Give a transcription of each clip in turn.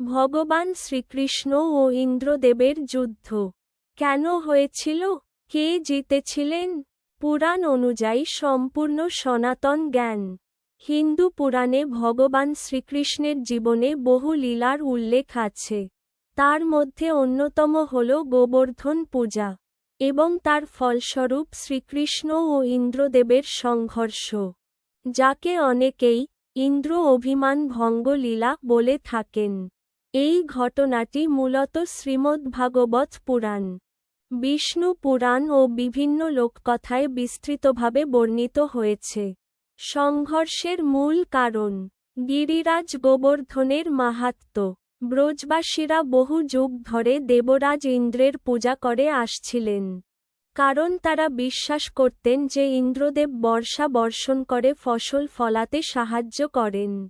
ভগবান শ্রীকৃষ্ণ ও ইন্দ্রদেবের যুদ্ধ। কেন হয়েছিল? কে জিতেছিলেন? পুরাণ অনুযায়ী সম্পূর্ণ সনাতন জ্ঞান। হিন্দু পুরাণে ভগবান শ্রীকৃষ্ণের জীবনে বহু লীলার উল্লেখ আছে। তার মধ্যে অন্যতম হল গোবর্ধন পূজা এবং তার ফলস্বরূপ শ্রীকৃষ্ণ ও ইন্দ্রদেবের সংঘর্ষ, যাকে অনেকেই ইন্দ্র অভিমান ভঙ্গ লীলা বলে থাকেন। এই ঘটনাটি মূলত শ্রীমদ্ভাগবত পুরাণ। বিষ্ণু পুরাণ ও বিভিন্ন লোককথায় বিস্তৃতভাবে বর্ণিত হয়েছে। সংঘর্ষের মূল কারণ, গিরিরাজ গোবর্ধনের মাহাত্ম্য। ব্রজবাসীরা বহু যুগ ধরে দেবরাজ ইন্দ্রের পূজা করে আসছিলেন। কারণ তারা বিশ্বাস করতেন যে ইন্দ্রদেব বর্ষা বর্ষণ করে ফসল ফলাতে সাহায্য করেন।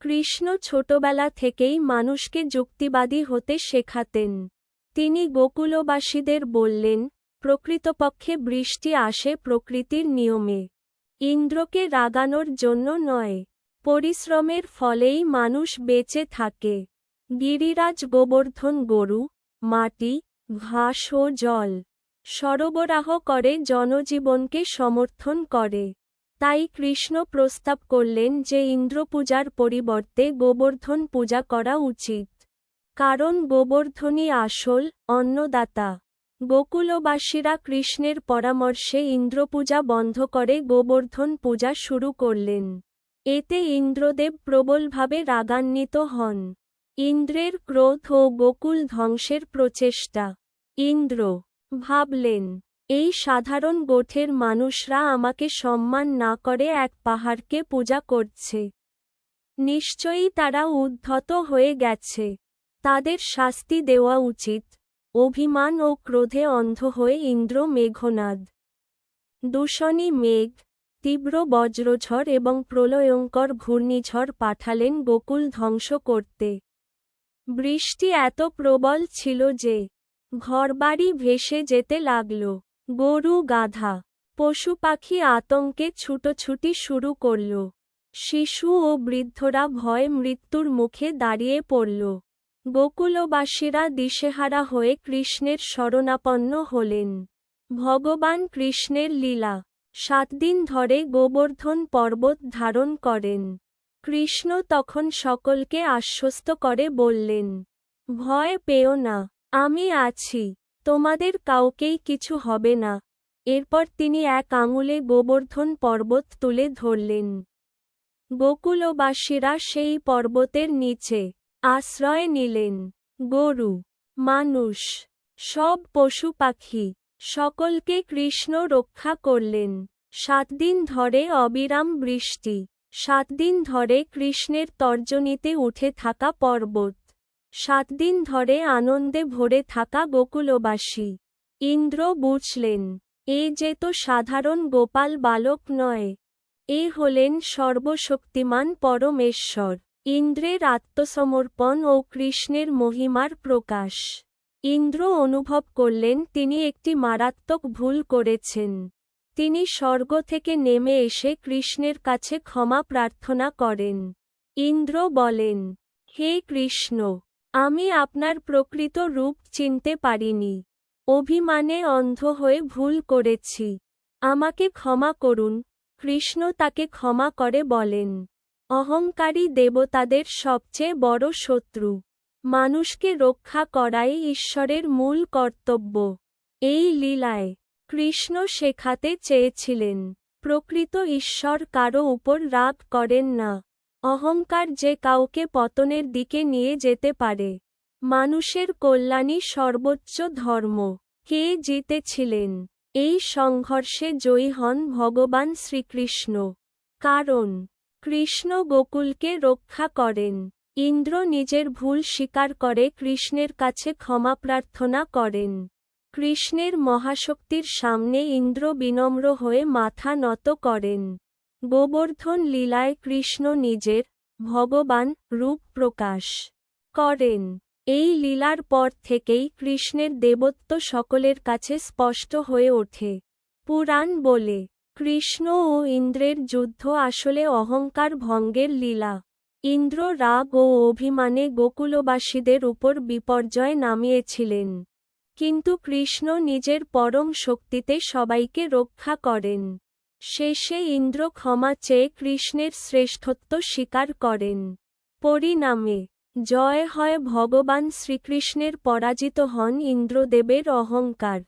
কৃষ্ণ ছোটবেলা থেকেই মানুষকে যুক্তিবাদী হতে শেখাতেন। তিনি গোকুলবাসীদের বললেন, প্রকৃতপক্ষে বৃষ্টি আসে প্রকৃতির নিয়মে। ইন্দ্রকে রাগানোর জন্য নয়। পরিশ্রমের ফলেই মানুষ বেঁচে থাকে। গিরিরাজ গোবর্ধন গরু, মাটি, ঘাস ও জল সরবরাহ করে জনজীবনকে সমর্থন করে। তাই কৃষ্ণ প্রস্তাব করলেন যে ইন্দ্রপূজার পরিবর্তে গোবর্ধন পূজা করা উচিত। কারণ গোবর্ধনই আসল অন্নদাতা। গোকুলবাসীরা কৃষ্ণের পরামর্শে ইন্দ্রপূজা বন্ধ করে গোবর্ধন পূজা শুরু করলেন। এতে ইন্দ্রদেব প্রবলভাবে রাগান্বিত হন। ইন্দ্রের ক্রোধ ও গোকুল ধ্বংসের প্রচেষ্টা। ইন্দ্র ভাবলেন এই সাধারণ গোঠের মানুষরা আমাকে সম্মান না করে এক পাহাড়কে পূজা করছে। নিশ্চয়ই তারা উদ্ধত হয়ে গেছে। তাদের শাস্তি দেওয়া উচিত। অভিমান ও ক্রোধে অন্ধ হয়ে ইন্দ্র মেঘনাদ। দূষণী মেঘ, তীব্র বজ্রঝড় এবং প্রলয়ঙ্কর ঘূর্ণিঝড় পাঠালেন গোকুল ধ্বংস করতে। বৃষ্টি এত প্রবল ছিল যে, ঘরবাড়ি ভেসে যেতে লাগল। গরু গাধা। পশু পাখি আতঙ্কে ছুটোছুটি শুরু করল। শিশু ও বৃদ্ধরা ভয় মৃত্যুর মুখে দাঁড়িয়ে পড়ল। গোকুলবাসীরা দিশেহারা হয়ে কৃষ্ণের শরণাপন্ন হলেন। ভগবান কৃষ্ণের লীলা। সাত দিন ধরে গোবর্ধন পর্বত ধারণ করেন। কৃষ্ণ তখন সকলকে আশ্বস্ত করে বললেন, ভয় পেও না, আমি আছি। তোমাদের কাউকেই কিছু হবে না। এরপর তিনি এক আঙুলে গোবর্ধন পর্বত তুলে ধরলেন। গোকুলবাসীরা সেই পর্বতের নিচে আশ্রয় নিলেন। গরু, মানুষ, সব পশু পাখি, সকলকে কৃষ্ণ রক্ষা করলেন। সাত দিন ধরে অবিরাম বৃষ্টি, সাত দিন ধরে কৃষ্ণের তর্জনীতে উঠে থাকা পর্বত। সাত দিন ধরে আনন্দে ভরে থাকা গোকুলবাসী। ইন্দ্র বুঝলেন, এ যে তো সাধারণ গোপাল বালক নয়, এ হলেন সর্বশক্তিমান পরমেশ্বর। ইন্দ্রের আত্মসমর্পণ ও কৃষ্ণের মহিমার প্রকাশ। ইন্দ্র অনুভব করলেন তিনি একটি মারাত্মক ভুল করেছেন। তিনি স্বর্গ থেকে নেমে এসে কৃষ্ণের কাছে ক্ষমা প্রার্থনা করেন। ইন্দ্র বলেন, হে কৃষ্ণ আমি আপনার প্রকৃত রূপ চিনতে পারিনি। অভিমানে অন্ধ হয়ে ভুল করেছি। আমাকে ক্ষমা করুন, কৃষ্ণ তাকে ক্ষমা করে বলেন। অহংকারী দেবতাদের সবচেয়ে বড় শত্রু। মানুষকে রক্ষা করাই ঈশ্বরের মূল কর্তব্য। এই লীলায় কৃষ্ণ শেখাতে চেয়েছিলেন, প্রকৃত ঈশ্বর কারও উপর রাগ করেন না। অহংকার যে কাউকে পতনের দিকে নিয়ে যেতে পারে। মানুষের কল্যাণই সর্বোচ্চ ধর্ম। কে জিতেছিলেন? এই সংঘর্ষে জয়ী হন ভগবান শ্রীকৃষ্ণ। কারণ, কৃষ্ণ গোকুলকে রক্ষা করেন। ইন্দ্র নিজের ভুল স্বীকার করে কৃষ্ণের কাছে ক্ষমা প্রার্থনা করেন। কৃষ্ণের মহাশক্তির সামনে ইন্দ্র বিনম্র হয়ে মাথা নত করেন। গোবর্ধন লীলায় কৃষ্ণ নিজের ভগবান রূপ প্রকাশ করেন। এই লীলার পর থেকেই কৃষ্ণের দেবত্ব সকলের কাছে স্পষ্ট হয়ে ওঠে। পুরাণ বলে, কৃষ্ণ ও ইন্দ্রের যুদ্ধ আসলে অহংকার ভঙ্গের লীলা। ইন্দ্র রাগ ও অভিমানে গোকুলবাসীদের উপর বিপর্যয় নামিয়েছিলেন। কিন্তু কৃষ্ণ নিজের পরম শক্তিতে সবাইকে রক্ষা করেন। শেষে ইন্দ্র ক্ষমা চেয়ে কৃষ্ণের শ্রেষ্ঠত্ব স্বীকার করেন। পরিণামে, জয় হয় ভগবান শ্রীকৃষ্ণের পরাজিত হন ইন্দ্রদেবের অহংকার।